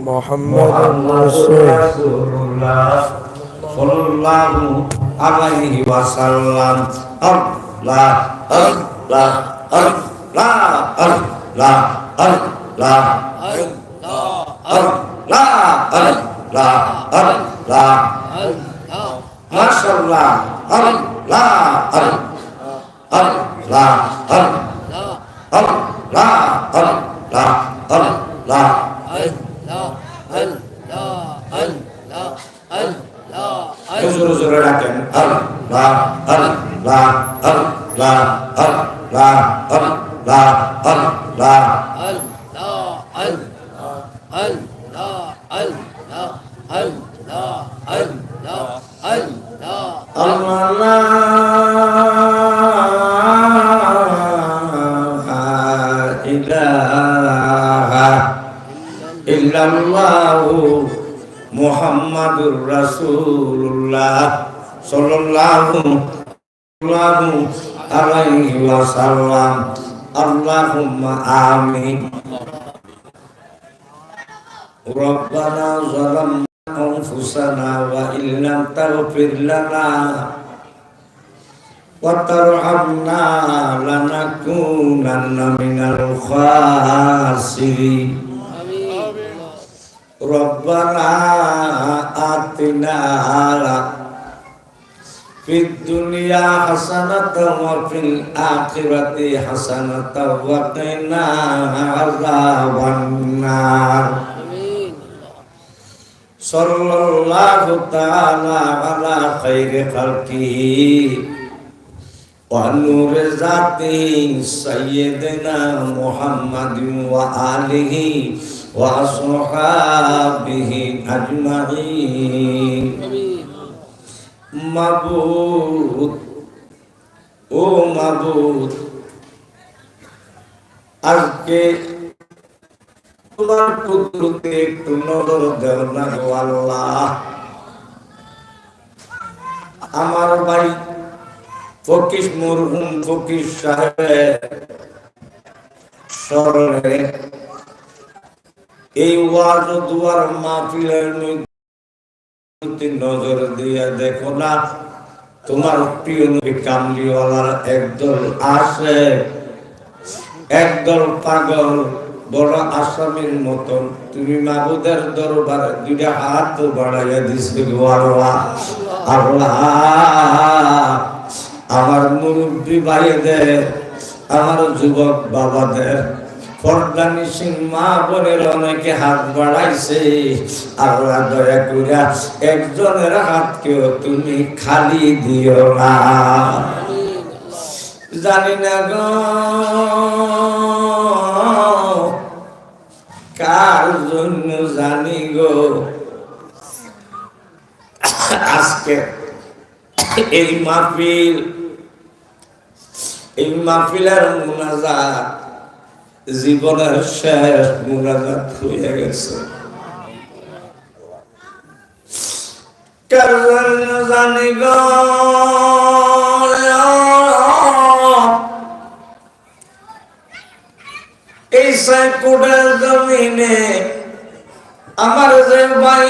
محمد رسول الله صلى الله عليه وسلم لا لا لا لا لا لا ما شاء الله لا لا لا لا لا الله الله الله الله الله জোরে জোরে ডাকেন আল্লাহ আল্লাহ আল্লাহ আল্লাহ আল্লাহ আল্লাহ আল্লাহ ইলাহা ইল্লাল্লাহু মুহাম্মাদুর রাসূলুল্লাহ সাল্লাল্লাহু আলাইহি ওয়াসাল্লাম আল্লাহুম্মা আমিন ربنا ظلمنا أنفسنا وإن لم تغفر لنا وترحمنا لنكونن من الخاسرين ربنا آتنا في الدنيا حسنة وفي الآخرة حسنة وقنا عذاب النار صلى الله تعالى على خير خلقه ونور ذاته سيدنا محمد وآله وأصحابه أجمعين মাবুদ ও মাবুদ আজকে তোমার পুত্রকে একটু নজর দেও না গো আল্লাহ আমার ভাই ফকিস মরহুম ফকিস সাহেবের স্মরণে এই ওয়াজ দুয়ার মাহফিলের মধ্যে নজর দিয়ে দেখো না, তোমার প্রিয় নবী কামলিওয়ালার একদল আসে, একদল পাগল, বড় আসামির মতন। তুমি মাবুদের দরবারে দুইটা হাত বাড়াইয়া দিছে গো আল্লাহ। আল্লাহ, আমার মুরব্বী ভাইদের, আমার যুবক বাবাদের পর্দানি সিং মা বোনের অনেকে হাত বাড়াইছে। আল্লাহ দয়া করিয়া একজনের হাতকেও তুমি খালি দিও না। জানি না গো, কার জন্য জানি গো। আজকে এই মাহফিল, এই মাহফিলের মুনাজাত জীবনের শেষ মুনাজাত হয়ে গেছে। জন্য এই জমিনে আমার যে ভাই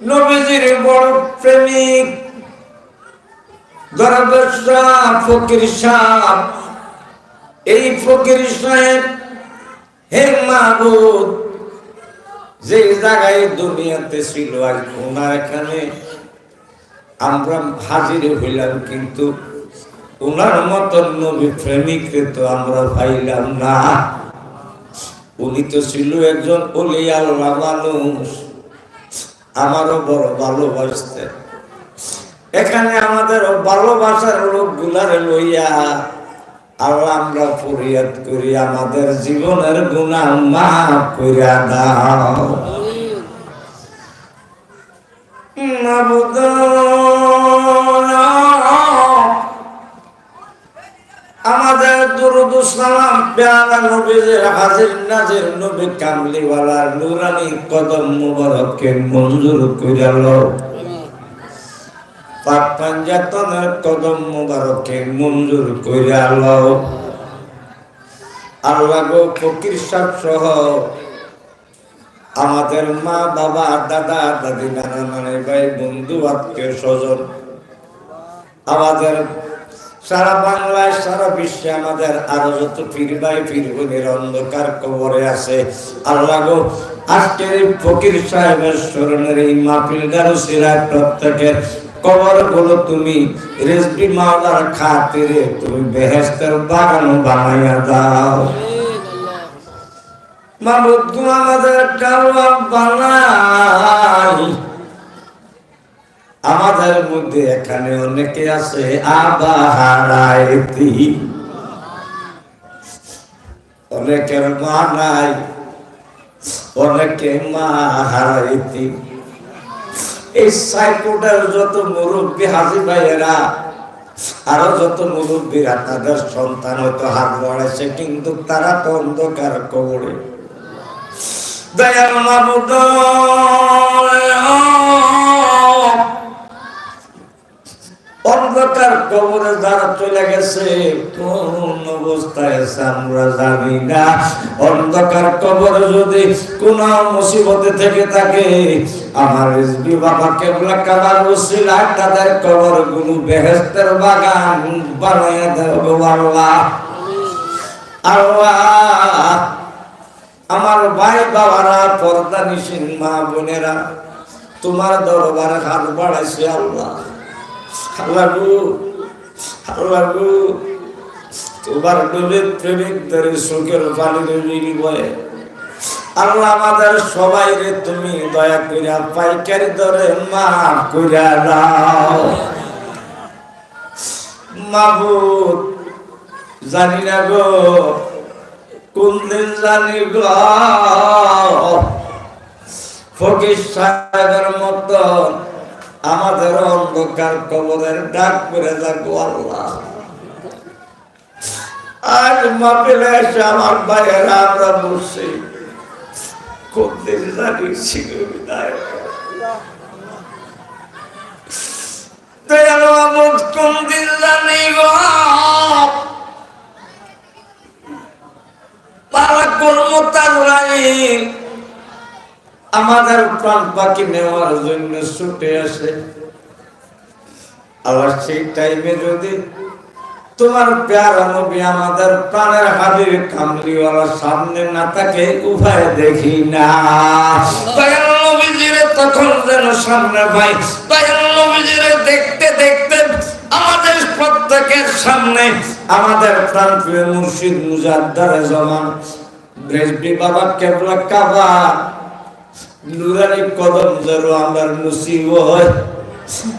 নবীজির বড় প্রেমিক দরবেশ শাহ, ফকির সাহ এই ফকির সাহেব, হে মাহবুদ যে জায়গায় দুনিয়াতে ছিল আজ ওনার এখানে, আমরা হাজির হইলাম কিন্তু ওনার মতন নবী প্রেমিককে তো আমরা পাইলাম না। উনি তো ছিল একজন অলি মানুষ, আমারও বড় ভালোবাসতেন। এখানে আমাদের ভালোবাসার লোকগুলারে লইয়া আল্লাহ আমরা ফরিয়াদ করি, আমাদের জীবনের গুণা মাফ করিয়া দাও। আমাদের দুরুদ সালাম, পেয়ালা নবীদের হাজির নাজির নবী কামলিওয়ালার নুরানি কদম মুবারককে মঞ্জুর করিয়া লও পাক পাঞ্জাতনের কদম মুবারকে মঞ্জুর কইরা লও। আল্লাহ গো ফকির সাহ সহ আমাদের মা, বাবা, দাদা, দাদি, নানা, নানি, ভাই, বন্ধু, আত্মীয় স্বজন। আমাদের সারা বাংলায়, সারা বিশ্বে আমাদের আরও যত পীর ভাই পীর বোনের অন্ধকার কবরে আছে। আল্লাহ গো আজকের ফকির সাহেবের স্মরণের এই মাহফিল গারুসিরায় প্রত্যেকের কবরগুলো তুমি রেজবি মাওলার খাতিরে তুমি বেহেস্তের বাগান বানাইয়া দাও। তুমি আমাদের আমাদের মধ্যে এখানে অনেকে আছে আবাহারাইতি অনেকের মা নাই, অনেকে মা হারাইতি। এই সাইকোটার যত মুরব্বী হাজি ভাইয়েরা, আরও যত মুরব্বীরা তাদের সন্তান হয়তো হাত বাড়াইছে, কিন্তু তারা তো অন্ধকার কবরে। দয়াল মাবুদ অন্ধকার কবরে যারা চলে গেছে কোন অবস্থায় আমরা জানি না। অন্ধকার কবরে যদি কোন মুসিবতে থেকে থাকে, আমার রিজবি বাবা কেবলা কাবার উসিলা তাদের কবরগুলো বেহেস্তের বাগান বানাইয়া দেব আল্লাহ। আল্লাহ, আমার ভাই বাবারা, পর্দা নিশিন মা বোনেরা, তোমার দরবারে হাত বাড়াইছে আল্লাহ। আল্লাহ গো তোমার নবীর প্রেমিক ধরে সুখের পানি রইলি বয়ে। আল্লাহ আমাদের সবাই রে তুমি দয়া করিয়া পাইকারি ধরে মা করিয়া দাও। মাবুদ জানি না গো, কোন দিন জানি গো। ফকির সাহেবের মতন আমাদের অন্ধকার কবরের ডাক করে যাব আল্লাহ। আজ মাপিলে এসে আমার ভাইয়েরা আমরা বসছি কোন দিন জানি ছিল বিদায় কোন দিন জানি গো? আমাদের প্রাণ পাখি নেওয়ার জন্য ছুটে আসে। আবার সেই টাইমে যদি তোমার প্যারা নবী আমাদের প্রাণের হাবিব কামলিওয়ালা সামনে না থাকে, উভয় দেখি না। তখন যেন সামনে ভাই নবীজিরে দেখতে দেখতে আমাদের প্রত্যেকের সামনে আমাদের প্রাণ প্রিয় মুর্শিদ মুজাদ্দারে জমান রেজবি বাবা কেবলা কাবা। নুরানি কদম যেন আমার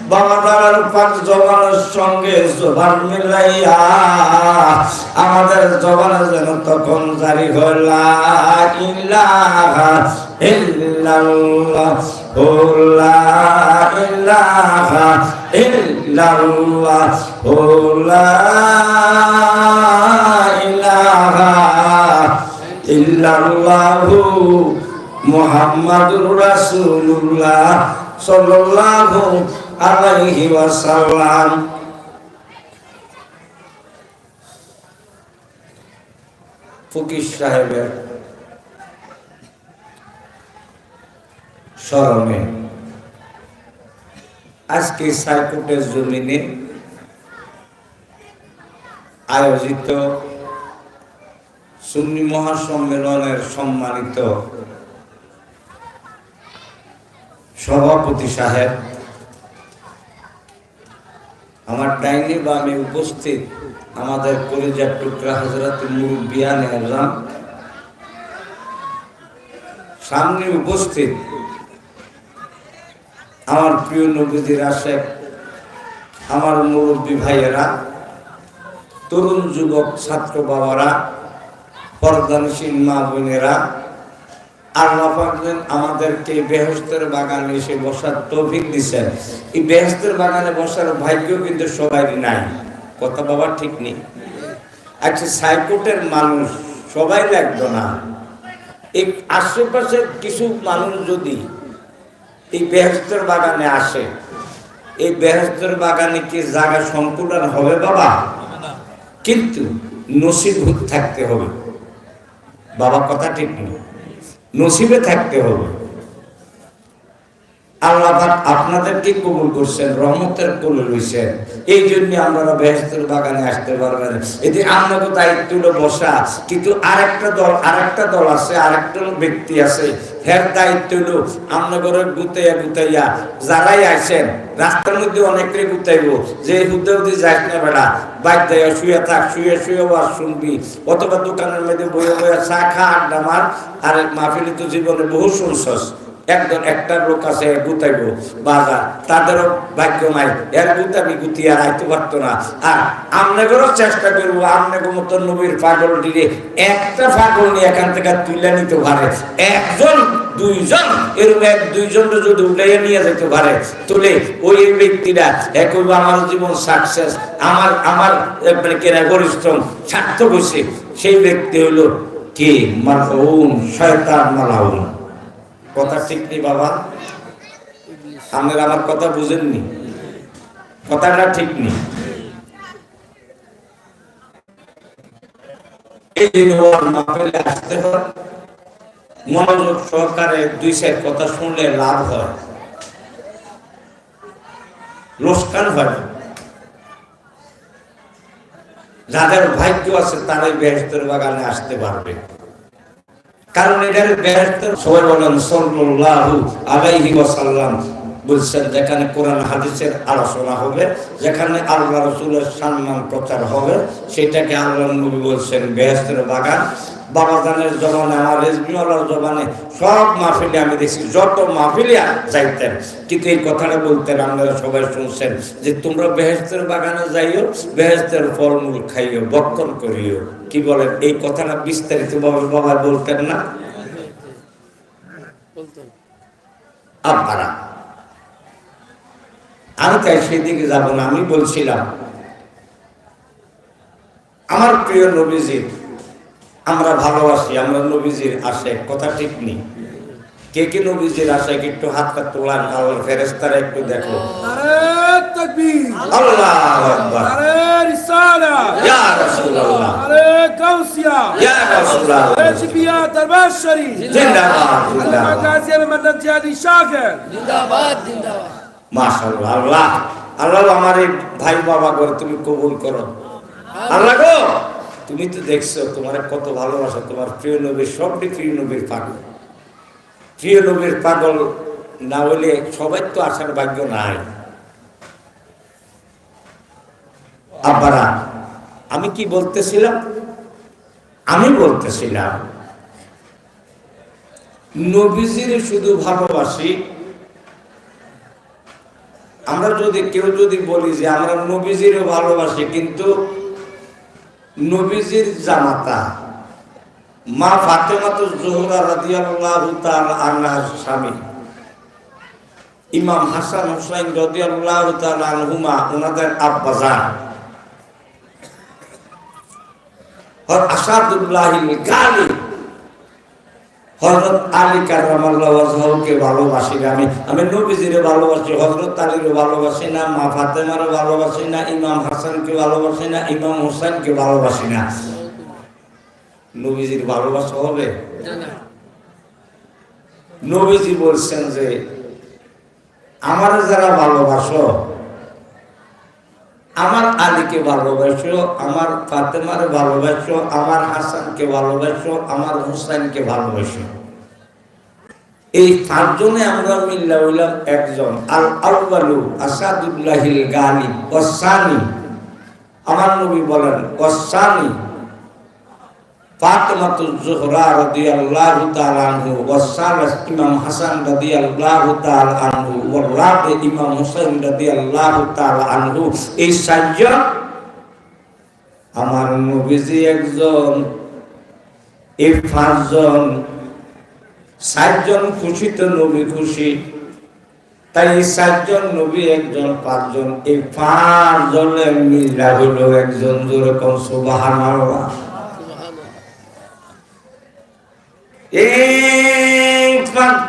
বাবা দাদার পাঁচ জবানের সঙ্গে জবান মিলাইয়া আমাদের জবানে যেন তখন জারি হল ইলাহা মুহাম্মাদুর রাসূলুল্লাহ সাল্লাল্লাহু আলাইহি ওয়াসাল্লাম। ফকির সাহেবের স্মরণে আজকে সাইকোটের জমিনে আয়োজিত সুন্নি মহাসম্মেলনের সম্মানিত সভাপতি সাহেব, আমার ডাইনি বামে উপস্থিত আমাদের কলিজার টুকরা হজরত মুরব্বিয়ান এলাম সামনে উপস্থিত আমার প্রিয় নবীদের আশেক আমার মুরব্বী ভাইয়েরা, তরুণ যুবক ছাত্র বাবারা, পর্দানশীল মা বোনেরা আল্লাহ পাকলেন আমাদেরকে বেহস্তের বাগানে এসে বসার তৌফিক দিচ্ছেন এই বেহস্তের বাগানে বসার ভাগ্য কিন্তু সবাই নাই। কথা বাবা ঠিক নেই। আচ্ছা সাইকোটের মানুষ সবাই লাগতো না। এই আশেপাশের কিছু মানুষ যদি এই বেহস্তের বাগানে আসে, এই বেহস্তের বাগানে কি জায়গা সম্পূর্ণ হবে বাবা? কিন্তু নসিবুত থাকতে হবে। বাবা, কথা ঠিক নেই। নসিবে থাকতে হবে। আপনাদেরকে কবুল করছেন, রহমতের এই জন্য বাগানে আসতে পারবেন। এতে দায়িত্ব বসা। কিন্তু আরেকটা দল আরেকটা দল আছে, আরেকটা ব্যক্তি আছে, হের দায়িত্ব হলো গুতাইয়া গুতাইয়া যারাই রাস্তার মধ্যে অনেকটাই গুতাইব, যে যাস না বেড়া বাইক দেয় শুয়ে থাক শুয়ে শুয়ে আর শুনবি। অথবা দোকানের মধ্যে বইয়ে বইয়ে চা খা, আড্ডা মার। আর মাহফিলি তো জীবনে বহু শুনছস। একজন একটা লোক আছে, গুতাইব, বাজার। তাদেরও ভাগ্য নাই। এর গুতাবি গুতি আর আইতে পারতো না। আর আমনেগরও চেষ্টা করব, আমনেগো মতো নবীর পাগল দিলে একটা পাগল নিয়ে এখান থেকে তুলে নিতে পারে। একজন, দুইজন, এরকম এক, দুইজন যদি উঠাইয়া নিয়ে যেতে পারে তুলে ওই ব্যক্তিরা একই আমার জীবন সাকসেস আমার আমার মানে কেনা পরিশ্রম সার্থক হয়েছে সেই ব্যক্তি হলো কি? মালাউন শয়তান মালাউন কথা ঠিক নেই, বাবা। আপনারা আমার কথা বুঝেননি। কথাটা ঠিক নেই। মনোযোগ সহকারে দুই সাইড কথা শুনলে লাভ হয়। লোসকান হয়। যাদের ভাগ্য আছে, তারাই বেহেস্তের বাগানে আসতে পারবে। কারণ এটার বেহেস্তের সবাই বলেন সাল্লাল্লাহু আলাইহি ওয়াসাল্লাম বলছেন, যেখানে কোরআন হাদিসের আলোচনা হবে, যেখানে আল্লাহ রসুলের সম্মান প্রচার হবে, সেটাকে আল্লাহ নবী বলছেন বেহেস্তের বাগান। বাবাজানের জমানে আমার রেজবিওয়ালার জমানে সব মাহফিলে আমি দেখছি, যত মাহফিলে যাইতেন কিন্তু এই কথাটা বলতেন, আপনারা সবাই শুনছেন যে তোমরা বেহেস্তের বাগানে যাইও বেহেস্তের ফলমূল খাইও, বক্ষণ করিও। কি বলেন? এই কথাটা বিস্তারিত ভাবে বাবা বলতেন না? আপনারা। আমি তাই সেদিকে যাব না আমি বলছিলাম আমার প্রিয় নবীজির আমরা ভালোবাসি আমরা নবীজির আসে কথা ঠিক নেই। কে কে নবীজির আসে একটু হাত হাত তোলান আল্লাহ ফেরেস্তারা একটু দেখো তাকবীর। আল্লাহ আকবার। নারে রিসালা। ইয়া রাসূলুল্লাহ। নারে গাউসিয়া ইয়া রাসূলুল্লাহ। নারে দরবার শরীফ। জিন্দাবাদ জিন্দাবাদ। গাজী মন্নত জাদি শাকির জিন্দাবাদ জিন্দাবাদ। মাশাআল্লাহ। আল্লাহ আল্লাহ আমার এই ভাই বাবা করে তুমি কবুল করো। আল্লাহ গো তুমি তো দেখছ তোমার কত ভালোবাসা তোমার প্রিয় নবীর সবটি প্রিয় নবীর পাগল। প্রিয় নবীর পাগল না হলে সবাই তো আসার ভাগ্য নাই। আব্বারা, আমি কি বলতেছিলাম? আমি বলতেছিলাম, নবীজির শুধু ভালোবাসি। আমরা যদি, কেউ যদি বলি যে আমরা নবীজিরও ভালোবাসি, কিন্তু নবীজির জামাতা মা ফাতেমাতু জোহরা রাদিয়াল্লাহু তাআলা আনহার স্বামী। ইমাম হাসান হুসাইন রাদিয়াল্লাহু তাআলা আনহুমা ওনাদের আব্বা জান হর আসাদুল্লাহিল গালিব হজরত আলী কারামাল্লাহ ওয়াজহাউকে ভালোবাসি আমি আমি নবীজিরে ভালোবাসি, হজরত আলীরও ভালোবাসি না, মা ফাতেমারও ভালোবাসি না, ইমাম হাসানকে ভালোবাসি না, ইমাম হোসেনকে ভালোবাসি না। নবীজির ভালোবাসা হবে? নবীজি বলছেন যে, আমার যারা ভালোবাসো আমার আলীকে ভালোবাসো, আমার ফাতেমার ভালোবাসো, আমার হাসানকে ভালোবাসো, আমার হুসাইনকে ভালোবাসো। এই পাঁচজনে আমরা মিল্লা হইলাম একজন, আল আউ্বালু আসাদুল্লাহিল গালি কসানি আমার নবী বলেন, ওসানি। ফাতেমাতু জোহরা রাদিয়াল্লাহু তাআলা আনহু ওয়াসালাস ইমাম হাসান রাদিয়াল্লাহু তাআলা আনহু ওয়া রাবি ইমাম হুসাইন রাদিয়াল্লাহু তাআলা আনহু। এই সাতজন আমার নবীজি একজন, এই পাঁচজন, সাতজন খুশি তো নবী খুশি। তাই এই সাতজন নবী একজন, পাঁচজন, এই পাঁচজনের মিলা হলো একজন যেরকম সুবহানাল্লাহ। এই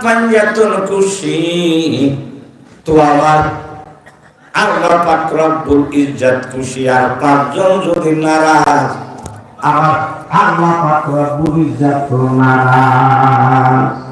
পাঞ্জাতন খুশি তো আমার আল্লাহ পাক রব্বুল ইজ্জত খুশি আর পাঁচজন যদি নারাজ, আমার আল্লাহ পাক রব্বুল ইজ্জত নারাজ।